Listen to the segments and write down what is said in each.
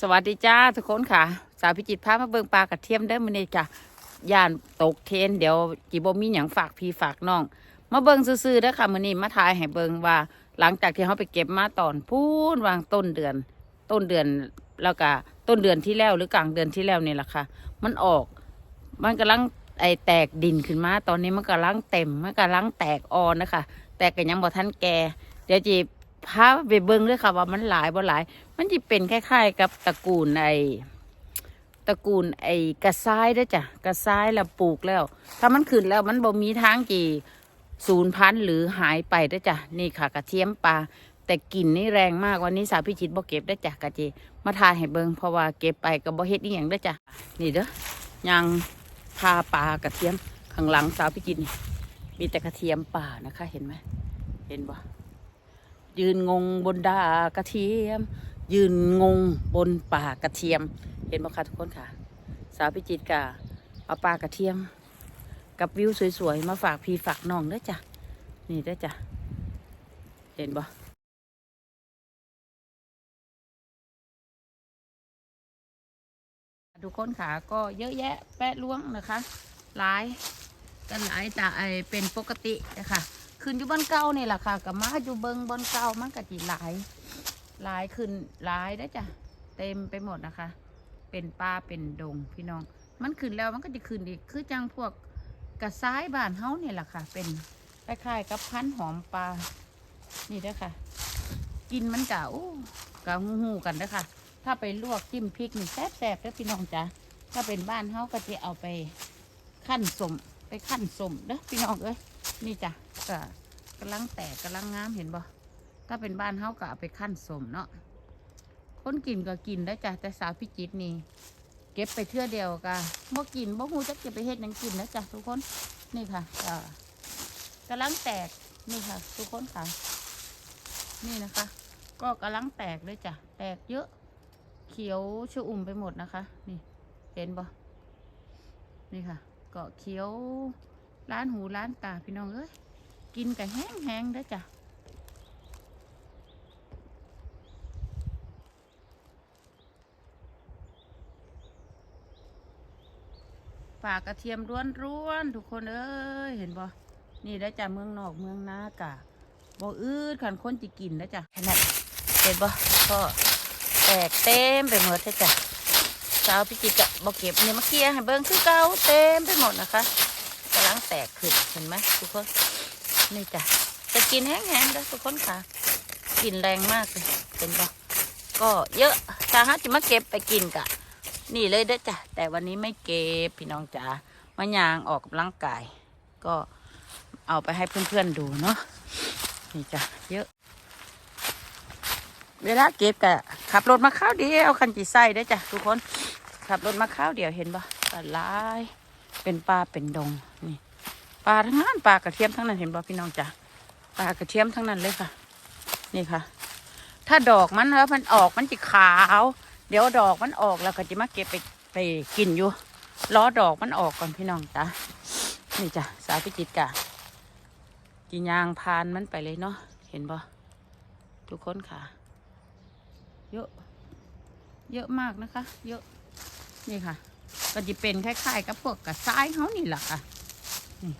สวัสดีจ้าทุกคนค่ะ สาวพิจิตพามาเบิ่งปลากระเทียมได้มื้อนี้จ้ะย่านตกเทน เดี๋ยวจิบ่มีหยังฝากพี่ฝากน้อง มาเบิ่งซื่อๆเด้อค่ะมื้อนี้มาทายให้เบิ่งว่า หลังจากที่เฮาไปเก็บมาตอนพูนวางต้นเดือน ต้นเดือนแล้วก็ต้นเดือนที่แล้วหรือกลางเดือนที่แล้วนี่แหละค่ะ มันออก มันกำลังไอแตกดินขึ้นมา ตอนนี้มันกำลังเต็ม มันกำลังแตกออนนะคะ แต่ก็ยังบ่ทันแก่เดี๋ยวจี พาไปเบิ่งเลยค่ะว่ามันหลายบ่หลาย มันจะเป็นคล้ายๆ กับตระกูลไอตระกูลไอกระซ้ายด้จ้ะกระซ้ายแล้วปลูกแล้ว ถ้ามันขึ้นแล้วมันบ่มีทางกี่ศูนย์พันหรือหายไปด้จ้ะนี่ค่ะ กระเทียมปลาแต่กลิ่นนี่แรงมากวันนี้สาวพิจิตบ่เก็บได้จ้ะกะเจมาทาให้เบิงเพราะว่าเก็บไปก็บ่เฮ็ดอีหยังเด้จ้ะนี่เด้อยังพาปลากระเทียมข้างหลังสาวพิจิตนี่มีแต่กระเทียมป่านะคะ เห็นไหมเห็นบ่ ยืนงงบนดากระเทียม ยืนงงบนป่ากระเทียม เห็นบ่คะทุกคนค่ะ สาวพิจิตรกะเอาปลากระเทียม กับวิวสวยๆ มาฝากพี่ฝากน้องเด้อจ้ะนี่เด้อจ้ะเห็นบ่ทุกคนค่ะก็เยอะแยะแปะล้วงนะคะหลายกันหลายแต่ไอเป็นปกตินะคะ ขึ้นอยู่บนเก่านี่แหละค่ะกับมาอยู่เบิงบนเก่ามันก็จีหลาย หลายขึ้นหลายได้จ้ะเต็มไปหมดนะคะ เป็นป่าเป็นดงพี่น้อง มันขึ้นแล้วมันก็จะขึ้นอีกคือจังพวกกระซ้ายบ้านเฮาเนี่ยแหละค่ะ เป็นคล้ายๆกับพันหอมปลานี่เด้อค่ะ กินมันกะอู้กะหูหูกันเด้อค่ะ ถ้าไปลวกจิ้มพริกนี่แซ่บๆเด้อพี่น้องจ้ะถ้าเป็นบ้านเฮาก็จะเอาไปขั้นสมไปขั้นสมเด้อพี่น้องเอ้ย นี่จ้ะก็กำลังแตกกำลังงามเห็นบ่ถ้าเป็นบ้านเฮาก็เอาไปขั้นสมเนาะคนกินก็กินได้จ้ะแต่สาวพิจิตรนี่เก็บไปเทื่อเดียวก็บ่กินบ่ฮู้จักจะไปเฮ็ดหยังกินนะจ้ะทุกคนนี่ค่ะก็กำลังแตกนี่ค่ะ ทุกคนค่ะ นี่นะคะ ก็กำลังแตกเลยจ้ะแตกเยอะ เขียวชอุ่มไปหมดนะคะ นี่ เห็นบ่นี่ค่ะ ก็เขียว ร้านหูร้านตาพี่น้องเอ้ยกินกับแห้งแห้งๆเด้จ้ะปากกระเทียมร้วนๆทุกคนเอ้ยเห็นบ่นี่ได้จ้ะเมืองนอกเมืองนากะบ่อืดขันคนจะกินนะจ้ะขนาดเห็นบ่ก็แตกเต็มไปหมดเลยจ้ะสาวพิจิตรบอกเก็บเนี่ยมาเคียให้เบิ้งคือเก่าเต็มไปหมดนะคะ กำลังแตกขึ้นเห็นไหมทุกคนนี่จ้ะจะกินแห้งๆแล้วทุกคนค่ะกลินแรงมากเลยเห็นปะก็เยอะถ้าหาจะมาเก็บไปกินกะ นี่เลยเด้อจ้ะแต่วันนี้ไม่เก็บพี่น้องจ๋ามายางออกกำลังกาย ก็เอาไปให้เพื่อนๆดูเนาะนี่จ้ะเยอะ เวลาเก็บกะขับรถมาข้าวเดียวคันจีไส้ได้จ้ะทุกคน ขับรถมาข้าวเดียวเห็นปะปลาลาย เป็นปลาเป็นดงนี่ปลาทั้งนั้นปลากระเทียมทั้งนั้นเห็นปะพี่น้องจ้ะปลากระเทียมทั้งนั้นเลยค่ะ นี่ค่ะ ถ้าดอกมันแล้วมันออกมันจะขาว เดี๋ยวดอกมันออกแล้วก็จะมาเก็บไปไปกินอยู่ล้อดอกมันออกก่อนพี่น้องจ้ะนี่จ้ะสาวพิจิตรจ้ะจียางพานมันไปเลยเนาะเห็นปะทุกคนค่ะ เยอะ เยอะมากนะคะ เยอะ นี่ค่ะ ก็จะเป็นคล้ายๆกับพวกกระซ้ายเขานี่แหละค่ะนี่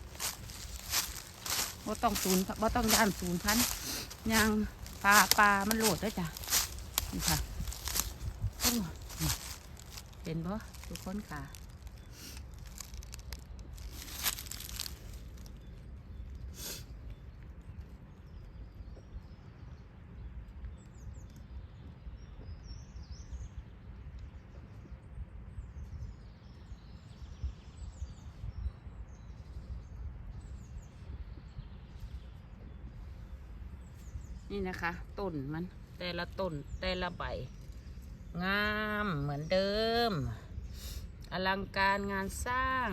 ว่ต้องศูนย์ว่ต้องย่านศูนย์พันยางปลาปลามันโหลดด้วยจ้ะนี่ค่ะโอ้นี่เห็นปะทุกคนค่ะ นี่นะคะต้นมัน แต่ละต้นแต่ละใบ งามเหมือนเดิม อลังการงานสร้าง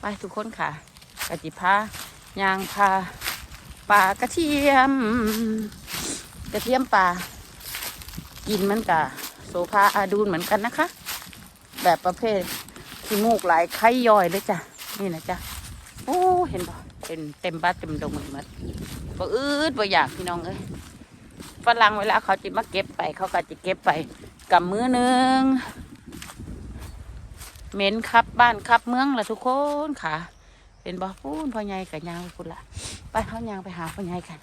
ไปทุกคนค่ะกะติพายางพาปลากระเทียม กระเทียมปลากินมันกะโซฟาอาดูนเหมือนกันนะคะ แบบประเภทขี้มูกไหลายไข่ย่อยเลยจ้ะ นี่นะจ๊ะโอ้ เห็นบ่ เป็นเต็มบ้านเต็มดงเลยหมัดบ่อืดบ่อยากพี่น้องเอ้ยฝรั่งเวลาเขาจะมาเก็บไป เขาก็จะเก็บไปกับมือหนึ่งเหม็นครับบ้านครับเมืองละทุกคนค่ะเป็นบ่อพูนพ่อใหญ่กับยางไปพุ่นละไปเขายางไปหาพ่อใหญ่กัน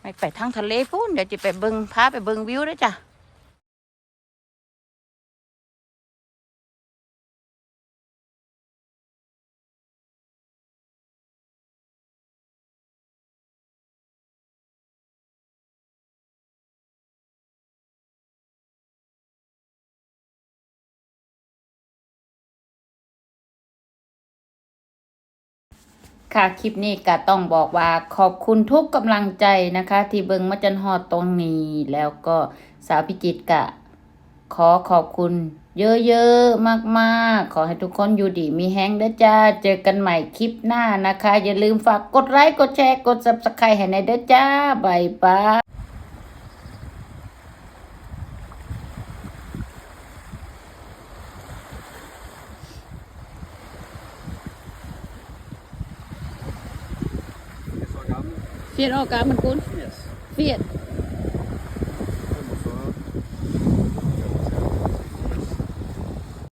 ไปไปทางทะเลพูนเดี๋ยวจะไปเบิงพาไปเบิงวิวด้วยจ้ะ ค่ะคลิปนี้ก็ต้องบอกว่าขอบคุณทุกกำลังใจนะคะ ที่เบิงมาจันฮอดตรงนี้ แล้วก็สาวพิจิตกะ ขอขอบคุณ เยอะๆมากๆ ขอให้ทุกคนอยู่ดีมีแฮงเด้อจ้า เจอกันใหม่คลิปหน้านะคะ อย่าลืมฝากกดไลค์กดแชร์กด subscribe ให้ในเด้อจ้าบายบาย Is dat gammel? Vier ook aan mijn koen. Yes. Vier.